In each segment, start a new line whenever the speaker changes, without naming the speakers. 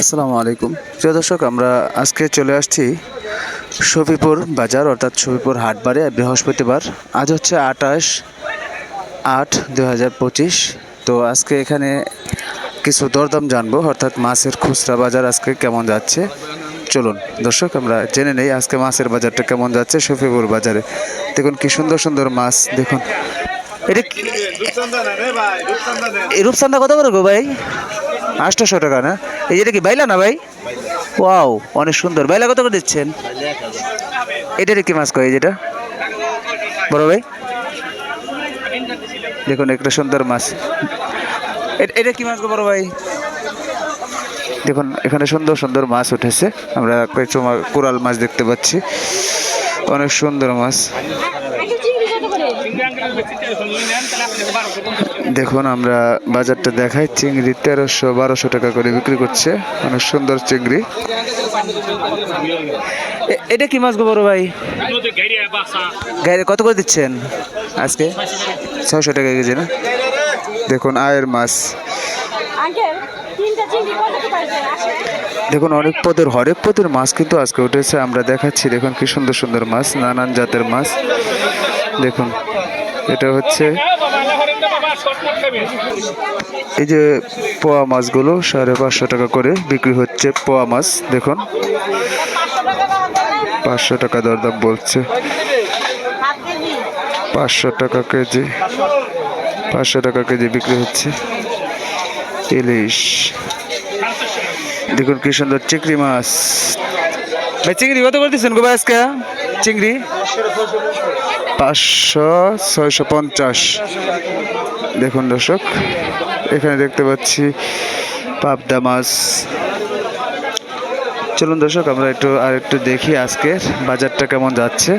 আসসালামু আলাইকুম। প্রিয় দর্শক আমরা আজকে চলে আসছি শফিপুর বাজার অর্থাৎ শফিপুর হাটবারে বৃহস্পতিবার। আজ হচ্ছে আঠাশ আট দু হাজার পঁচিশ। তো আজকে এখানে কিছু দরদাম জানব অর্থাৎ মাছের খুচরা বাজার আজকে কেমন যাচ্ছে। চলুন দর্শক আমরা জেনে নেই আজকে মাছের বাজারটা কেমন যাচ্ছে শফিপুর বাজারে। দেখুন কি সুন্দর সুন্দর মাছ দেখুন। এটা রূপসান্দা কত করে গো ভাই? আটশোশো টাকা না? এই যেটা কি বাইলা না ভাই? ওয়াও, অনেক সুন্দর। বাইলা কত করে দিচ্ছেন? এটা কি মাছ কয় যেটা? বড় ভাই? দেখুন, একটা সুন্দর মাছ। এটা কি মাছ গো বড় ভাই? দেখুন, এখানে সুন্দর সুন্দর মাছ উঠেছে। আমরা কিছু কোরাল মাছ দেখতে পাচ্ছি। অনেক সুন্দর মাছ। দেখুন আমরা বাজারটা দেখাই। চিংড়ি তেরোশো বারোশো টাকা করে বিক্রি করছে। অনেক সুন্দর চিংড়ি। এ- এটা কি মাছ গো বড় ভাই? গাড়ি কত করে দিচ্ছেন আজকে? ছয়শো টাকা কেজি না? দেখুন আয়ের মাছ। দেখুন অনেক পদের হরেক পদের মাছ কিন্তু আজকে উঠেছে। আমরা দেখাচ্ছি দেখুন কি সুন্দর সুন্দর মাছ নানান জাতের মাছ। দেখুন এটা হচ্ছে এই যে পোয়া মাছগুলো সাড়ে পাঁচশো টাকা করে বিক্রি হচ্ছে পোয়া মাছ দেখুন। পাঁচশো টাকা দরদাম বলছে। পাঁচশো টাকা কেজি পাঁচশো টাকা কেজি বিক্রি হচ্ছে। ইলিশ। দেখুন কি সুন্দর চিংড়ি মাছ। ভাই চিংড়ি কত করে দিচ্ছেন গো ভাই আজকে? চিংড়ি? পাঁচশো ছয়শো পঞ্চাশ। দেখুন দর্শক এখানে দেখতে পাচ্ছি পাবদা মাছ। চলুন দর্শক আমরা একটু আর একটু দেখি আজকের বাজারটা কেমন যাচ্ছে।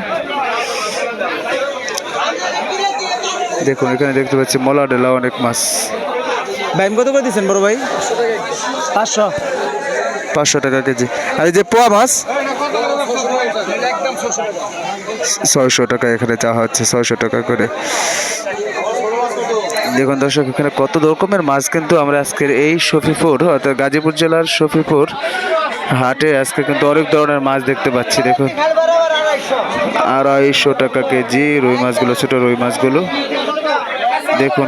দেখুন এখানে দেখতে পাচ্ছি মলা ডেলা অনেক মাছ। ভাই কত করে দিচ্ছেন বড় ভাই? পাঁচশো। পাঁচশো টাকা কেজি। আর এই যে পোয়া মাছ? ছয়শো টাকা এখানে চাওয়া হচ্ছে ছয়শো টাকা করে। দেখুন দর্শক, এখানে কত রকমের মাছ কিন্তু আমরা আজকের এই শফিপুর অর্থাৎ গাজীপুর জেলার শফিপুর হাটে আজকে কিন্তু অনেক ধরনের মাছ দেখতে পাচ্ছি, দেখুন। আড়াইশো টাকা কেজি রুই মাছগুলো, ছোটো রুই মাছগুলো। দেখুন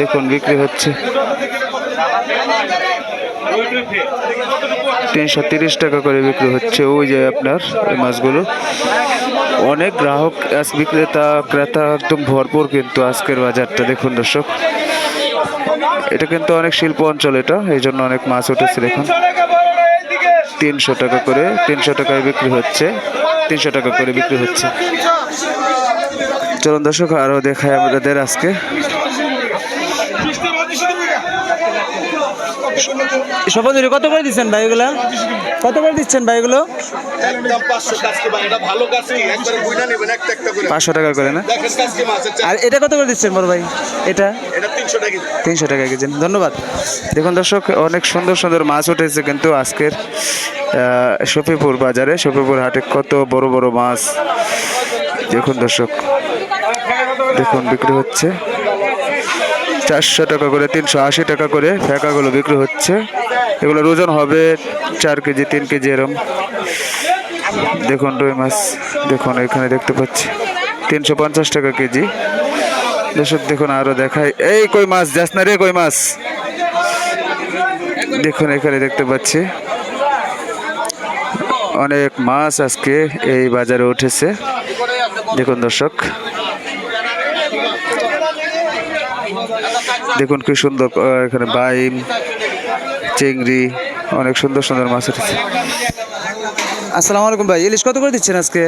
দেখুন, বিক্রি হচ্ছে। তিনশো তিরিশ টাকা করে বিক্রি হচ্ছে ওই যে আপনার এই মাছগুলো। অনেক গ্রাহক বিক্রেতা, ক্রেতা একদম ভরপুর কিন্তু আজকের বাজারটা, দেখুন দর্শক। এটা কিন্তু অনেক শিল্প অঞ্চল এটা, এই জন্য অনেক মাছ উঠেছে, দেখুন। তিনশো টাকা করে, তিনশো টাকায় বিক্রি হচ্ছে, তিনশো টাকা করে বিক্রি হচ্ছে। চলুন দর্শক, আরও দেখায় আমাদের আজকে। সপঞ্জুরি কত করে দিচ্ছেন ভাইগুলা কত করে দিচ্ছেন ভাইগুলো
একদম পাঁচশো
টাকা করে না?
চাষ
আর এটা কত করে দিচ্ছেন বড় ভাই? এটা?
তিনশো টাকা কেজি।
ধন্যবাদ। দেখুন দর্শক অনেক সুন্দর সুন্দর মাছ উঠেছে কিন্তু আজকের শফিপুর বাজারে। শফিপুর হাটে কত বড় বড় মাছ। দেখুন দর্শক দেখুন বিক্রি হচ্ছে। চারশো টাকা করে তিনশো আশি টাকা করে ফেঁকাগুলো বিক্রি হচ্ছে। এগুলোর ওজন হবে চার কেজি, তিন কেজি এরম। দেখুন রুই মাছ, দেখুন এখানে দেখতে পাচ্ছি। তিনশো পঞ্চাশ টাকা কেজি। দর্শক, দেখুন আরও দেখাই। এই কই মাছ যাস না রে কই মাছ? দেখুন এখানে দেখতে পাচ্ছি। অনেক মাছ আজকে এই বাজারে উঠেছে। দেখুন দর্শক। দেখুন কি সুন্দর এখানে বাইম চিংড়ি অনেক সুন্দর সুন্দর মাছ উঠেছে। আসসালামু আলাইকুম ভাই ইলিশ কত করে দিচ্ছেন আজকে?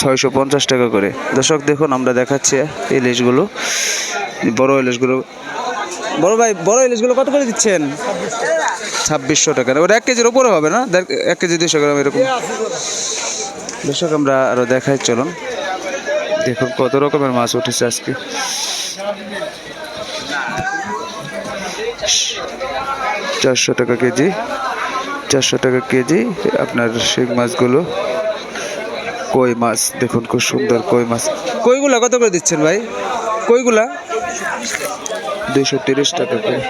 ছয়শো পঞ্চাশ টাকা করে। দর্শক দেখুন আমরা দেখাচ্ছি ইলিশগুলো। বড় ইলিশগুলো। বড় ভাই বড় ইলিশগুলো কত করে দিচ্ছেন? ছাব্বিশশো টাকা। ওটা এক কেজির ওপরে হবে না? এক কেজি দুশো গ্রাম এরকম। দর্শক আমরা আরও দেখাই চলুন। দেখুন কত রকমের মাছ উঠেছে আজকে। চারশো টাকা কেজি চারশো টাকা কেজি আপনার শিং মাছগুলো। কই মাছ? দেখুন খুব সুন্দর কই মাছ। কইগুলা কত করে দিচ্ছেন ভাই? কইগুলা? দুইশো তিরিশ টাকা করে।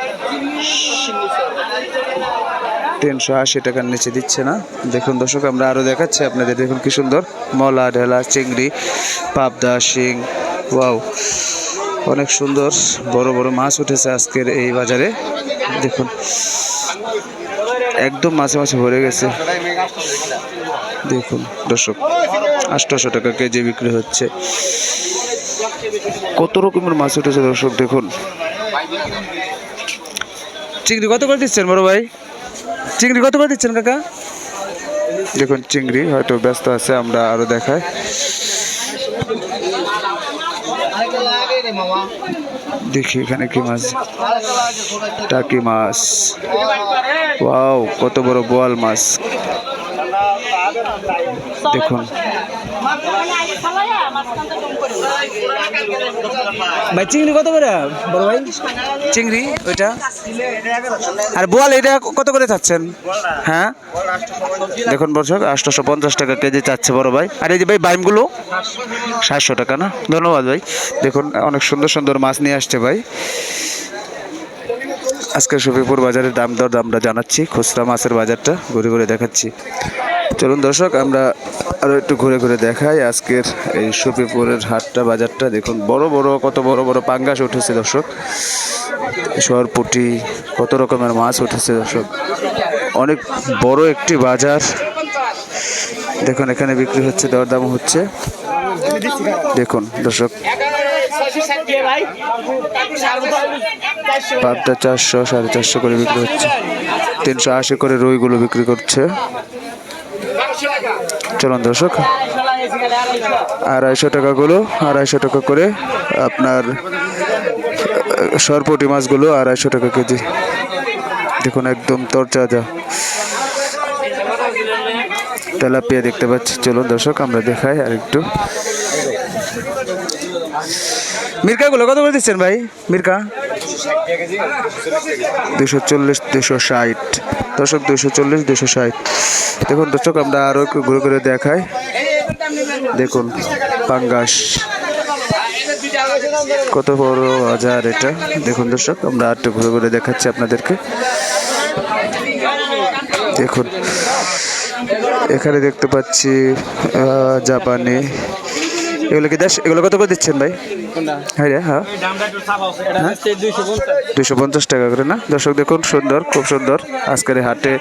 তিনশো আশি টাকার নিচে দিচ্ছে না। দেখুন দর্শক আমরা আরও দেখাচ্ছি আপনাদের। দেখুন কি সুন্দর। মলা ঢেলা চিংড়ি পাবদা শিং। ওয়াও। অনেক সুন্দর, বড় বড় মাছ উঠেছে আজকের এই বাজারে। দেখুন, একদম মাছে মাছে ভরে গেছে। দেখুন, দর্শক আটশোশো টাকা কেজি বিক্রি হচ্ছে। কত রকমের মাছ উঠেছে দর্শক, দেখুন। চিংড়ি কত করে দিচ্ছেন বড় ভাই? চিংড়ি কত করে দিচ্ছেন কাকা? দেখুন, চিংড়ি হয়তো ব্যস্ত আছে, আমরা আরও দেখাই। দেখি এখানে কি মাছ। টাকি মাছ। কত বড় বোয়াল মাছ। দেখুন। ভাই, চিংড়ি কত করে? বড় ভাই। চিংড়ি, ওইটা? আর বোয়াল, এটা কত করে চাচ্ছেন? হ্যাঁ? দেখুন বর্ষক আটশোশো পঞ্চাশ টাকা কেজি চাচ্ছে বড় ভাই। আর এই যে ভাই, বাইমগুলো? সাতশো টাকা না? ধন্যবাদ ভাই। দেখুন, অনেক সুন্দর সুন্দর মাছ নিয়ে আসছে ভাই। আজকে শফিপুর বাজারের দাম দর আমরা জানাচ্ছি। খুচরা মাছের বাজারটা ঘুরে ঘুরে দেখাচ্ছি। চলুন দর্শক, আমরা আরও একটু ঘুরে ঘুরে দেখাই আজকের এই শফিপুরের হাটটা, বাজারটা। দেখুন, বড় বড়, কত বড় বড় পাঙ্গাস উঠেছে দর্শক। সরপুটি কত রকমের মাছ উঠেছে দর্শক। অনেক বড় একটি বাজার। দেখুন, এখানে বিক্রি হচ্ছে, দরদাম হচ্ছে। দেখুন, দর্শক। পাবদা চারশো, সাড়ে চারশো করে বিক্রি হচ্ছে। তিনশো আশি করে রুইগুলো বিক্রি করছে। চলুন দর্শক, আড়াইশো টাকাগুলো আড়াইশো টাকা করে আপনার সরপুটি মাছগুলো আড়াইশো টাকা কেজি। দেখুন একদম তরচাজা। তেলাপিয়া দেখতে পাচ্ছি। চলুন দর্শক, আমরা দেখাই আর একটু মির্কাগুলো কত করে দিচ্ছেন ভাই? মির্কা? দুশো চল্লিশ দুশো ষাট। দর্শক দুশো চল্লিশ দুশো ষাট। দেখুন দর্শক, আমরা আরও একটু ঘুরে ঘুরে দেখাই। দেখুন, পাঙ্গাস। কত বড় বাজার এটা। দেখুন দর্শক, আমরা আর একটু ঘুরে ঘুরে দেখাচ্ছি আপনাদেরকে। দেখুন, এখানে দেখতে পাচ্ছি জাপানি এগুলো কি দেশ? এগুলো কত করে দিচ্ছেন ভাই? হ্যাঁ রে হ্যাঁ। দুশো পঞ্চাশ। টাকা করে না? দর্শক দেখুন সুন্দর খুব সুন্দর। আজকের হাটে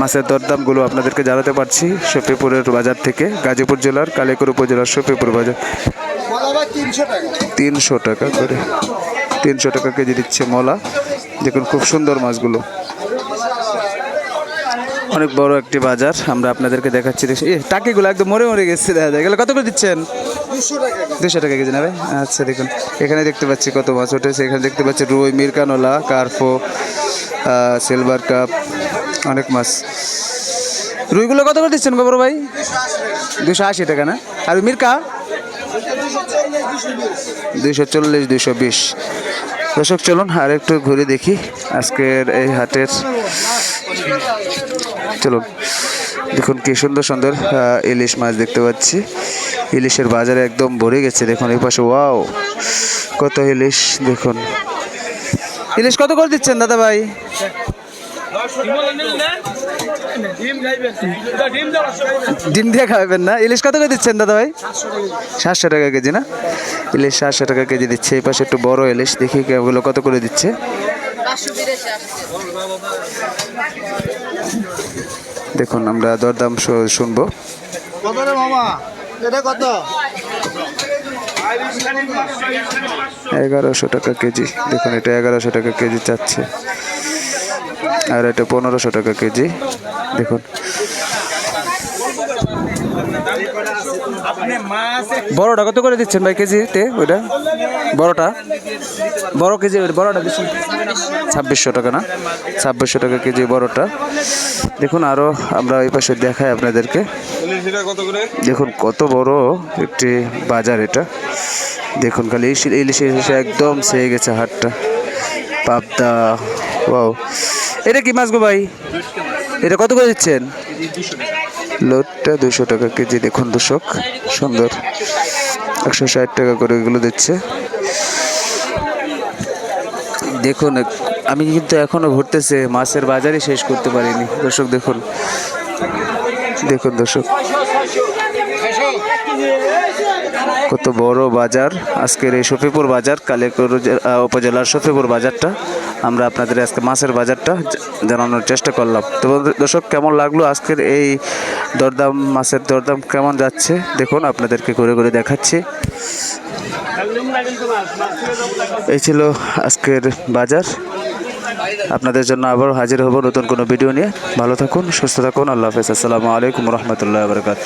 মাছের দরদামগুলো আপনাদেরকে জানাতে পারছি শফিপুরের বাজার থেকে। গাজীপুর জেলার কালীপুর উপজেলার শফিপুর বাজার। তিনশো টাকা। করে। তিনশো টাকা কেজি দিচ্ছে মলা। দেখুন খুব সুন্দর মাছগুলো। অনেক বড় একটি বাজার আমরা আপনাদেরকে দেখাচ্ছি। দেখছি টাকিগুলো একদম মরে মরে গেছে দেখা যায়। এগুলো কত করে দিচ্ছেন? দুশো টাকা কেজি। না ভাই? আচ্ছা দেখুন। এখানে দেখতে পাচ্ছি কত মাছ উঠেছে এখানে দেখতে পাচ্ছি রুই, মিরকানোলা কার্ফো সিলভার কাপ, অনেক মাছ। রুইগুলো কত করে দিচ্ছেন গোবর ভাই? দুশো আশি টাকা না? আর মিরকা? দুশো চল্লিশ দুশো বিশ। দর্শক, চলুন আর একটু ঘুরে দেখি আজকের এই হাটের। চলুন। দেখুন কি সুন্দর সুন্দর ইলিশ মাছ দেখতে পাচ্ছি। ইলিশের বাজারে একদম ভরে গেছে, দেখুন এই পাশে, ওয়াও, কত ইলিশ, দেখুন। ইলিশ কত করে দিচ্ছেন, দাদা ভাই? ডিম দিয়ে খাওয়াবেন না? ইলিশ কত করে দিচ্ছেন, দাদা ভাই? সাতশো টাকা কেজি, না? ইলিশ সাতশো টাকা কেজি দিচ্ছে, এই পাশে একটু বড় ইলিশ, দেখি ওগুলো কত করে দিচ্ছে। দেখুন আমরা দরদাম শুনব।
কত রে মামা? এটা কত?
এগারোশো টাকা কেজি। দেখুন এটা এগারোশো টাকা কেজি চাচ্ছে। আর এটা পনেরোশো টাকা কেজি। দেখুন। বড়টা কত করে দিচ্ছেন ভাই কেজিতে ওইটা? বড়টা? বড় কেজি বড়টা দিচ্ছেন ছাব্বিশশো টাকা না? ছাব্বিশশো টাকা কেজি বড়টা। দেখুন আরও আমরা ওই পাশে দেখাই আপনাদেরকে। দেখুন কত বড় একটি বাজার এটা। দেখুন খালি ইলিশ ইলিশে একদম সেয়ে গেছে হাটটা। পাবদা, ওয়াও। এটা কি মাছ গো ভাই? এটা কত করে দিচ্ছেন? লোডটা দুশো টাকা কেজি, দেখুন দূষক সুন্দর। একশো ষাট টাকা করে এগুলো দিচ্ছে। দেখুন আমি কিন্তু এখনও ঘুরতেছে, মাছের বাজারই শেষ করতে পারিনি। দর্শক দেখুন। দেখুন দর্শক। কত বড় বাজার। আজকের এই শফিপুর বাজার কালেকর উপজেলার শফিপুর বাজারটা। আমরা আপনাদের আজকে মাছের বাজারটা জানানোর চেষ্টা করলাম। তো দর্শক কেমন লাগল আজকের এই দরদাম, মাছের দরদাম কেমন যাচ্ছে? দেখুন, আপনাদেরকে ঘুরে ঘুরে দেখাচ্ছি। এই ছিল আজকের বাজার। আপনাদের জন্য আবার হাজির হব নতুন কোনো ভিডিও নিয়ে। ভালো থাকুন, সুস্থ থাকুন। আল্লাহ হাফেজ। আসসালামু আলাইকুম রহমতুল্লাহ বরকাত